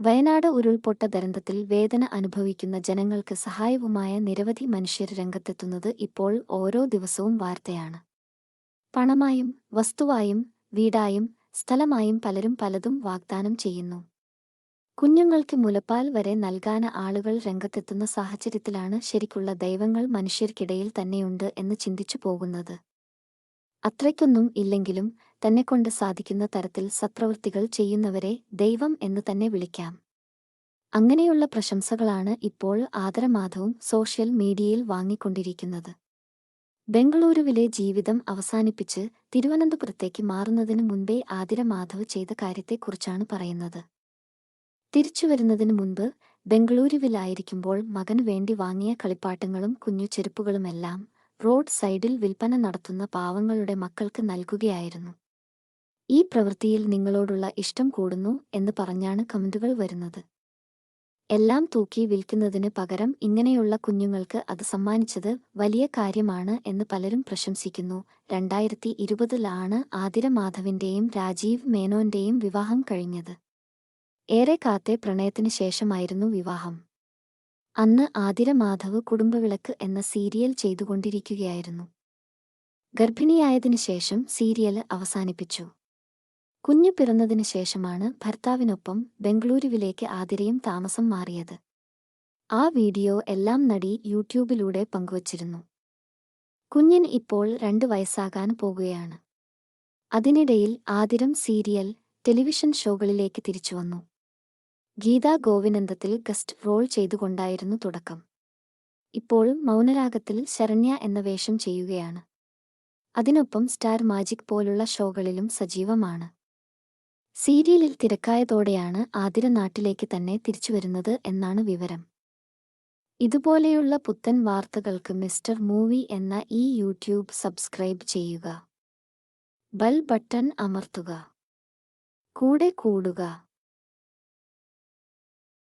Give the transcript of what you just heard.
വയനാട് ഉരുൾപൊട്ട ദുരന്തത്തിൽ വേദന അനുഭവിക്കുന്ന ജനങ്ങൾക്ക് സഹായവുമായ നിരവധി മനുഷ്യർ രംഗത്തെത്തുന്നത് ഇപ്പോൾ ഓരോ ദിവസവും വാർത്തയാണ്. പണമായും വസ്തുവായും വീടായും സ്ഥലമായും പലരും പലതും വാഗ്ദാനം ചെയ്യുന്നു. കുഞ്ഞുങ്ങൾക്ക് മുലപ്പാൽ വരെ നൽകാൻ ആളുകൾ രംഗത്തെത്തുന്ന സാഹചര്യത്തിലാണ് ശരിക്കുള്ള ദൈവങ്ങൾ മനുഷ്യർക്കിടയിൽ തന്നെയുണ്ട് എന്ന് ചിന്തിച്ചു പോകുന്നത്. അത്രയ്ക്കൊന്നും ഇല്ലെങ്കിലും തന്നെക്കൊണ്ട് സാധിക്കുന്ന തരത്തിൽ സത്പ്രവൃത്തികൾ ചെയ്യുന്നവരെ ദൈവം എന്ന് തന്നെ വിളിക്കാം. അങ്ങനെയുള്ള പ്രശംസകളാണ് ഇപ്പോൾ ആദരമാധവും സോഷ്യൽ മീഡിയയിൽ വാങ്ങിക്കൊണ്ടിരിക്കുന്നത്. ബംഗളൂരുവിലെ ജീവിതം അവസാനിപ്പിച്ച് തിരുവനന്തപുരത്തേക്ക് മാറുന്നതിനു മുൻപേ ആതിരമാധവ് ചെയ്ത കാര്യത്തെക്കുറിച്ചാണ് പറയുന്നത്. തിരിച്ചുവരുന്നതിനു മുൻപ് ബംഗളൂരുവിലായിരിക്കുമ്പോൾ മകന് വേണ്ടി വാങ്ങിയ കളിപ്പാട്ടങ്ങളും കുഞ്ഞു ചെരുപ്പുകളുമെല്ലാം റോഡ് സൈഡിൽ വിൽപ്പന നടത്തുന്ന പാവങ്ങളുടെ മക്കൾക്ക് നൽകുകയായിരുന്നു. ഈ പ്രവൃത്തിയിൽ നിങ്ങളോടുള്ള ഇഷ്ടം കൂടുന്നു എന്ന് പറഞ്ഞാണ് കമന്റുകൾ വരുന്നത്. എല്ലാം തൂക്കി വിൽക്കുന്നതിന് പകരം ഇങ്ങനെയുള്ള കുഞ്ഞുങ്ങൾക്ക് അത് സമ്മാനിച്ചത് വലിയ കാര്യമാണ് എന്ന് പലരും പ്രശംസിക്കുന്നു. രണ്ടായിരത്തി ഇരുപതിലാണ് ആതിര മാധവിന്റെയും രാജീവ് മേനോന്റെയും വിവാഹം കഴിഞ്ഞത്. ഏറെ കാത്തെ പ്രണയത്തിന് ശേഷമായിരുന്നു വിവാഹം. അന്ന് ആതിര മാധവ് കുടുംബവിളക്ക് എന്ന സീരിയൽ ചെയ്തുകൊണ്ടിരിക്കുകയായിരുന്നു. ഗർഭിണിയായതിനു ശേഷം സീരിയൽ അവസാനിപ്പിച്ചു. കുഞ്ഞു പിറന്നതിനു ശേഷമാണ് ഭർത്താവിനൊപ്പം ബംഗളൂരുവിലേക്ക് ആതിരയും താമസം മാറിയത്. ആ വീഡിയോ എല്ലാം നടി യൂട്യൂബിലൂടെ പങ്കുവച്ചിരുന്നു. കുഞ്ഞിന് ഇപ്പോൾ രണ്ട് വയസ്സാകാൻ പോകുകയാണ്. അതിനിടയിൽ ആതിരം സീരിയൽ ടെലിവിഷൻ ഷോകളിലേക്ക് തിരിച്ചുവന്നു ഗീതാ ഗോവിനന്ദത്തിൽ ഗസ്റ്റ് റോൾ ചെയ്തുകൊണ്ടായിരുന്നു തുടക്കം. ഇപ്പോൾ മൗനരാഗത്തിൽ ശരണ്യ എന്ന വേഷം ചെയ്യുകയാണ്. അതിനൊപ്പം സ്റ്റാർ മാജിക് പോലുള്ള ഷോകളിലും സജീവമാണ്. സീരിയലിൽ തിരക്കായതോടെയാണ് ആതിര നാട്ടിലേക്ക് തന്നെ തിരിച്ചുവരുന്നത് എന്നാണ് വിവരം. ഇതുപോലെയുള്ള പുത്തൻ വാർത്തകൾക്ക് മിസ്റ്റർ മൂവി എന്ന ഈ യൂട്യൂബ് സബ്സ്ക്രൈബ് ചെയ്യുക. ബൽ ബട്ടൺ അമർത്തുക. കൂടെ കൂടുക.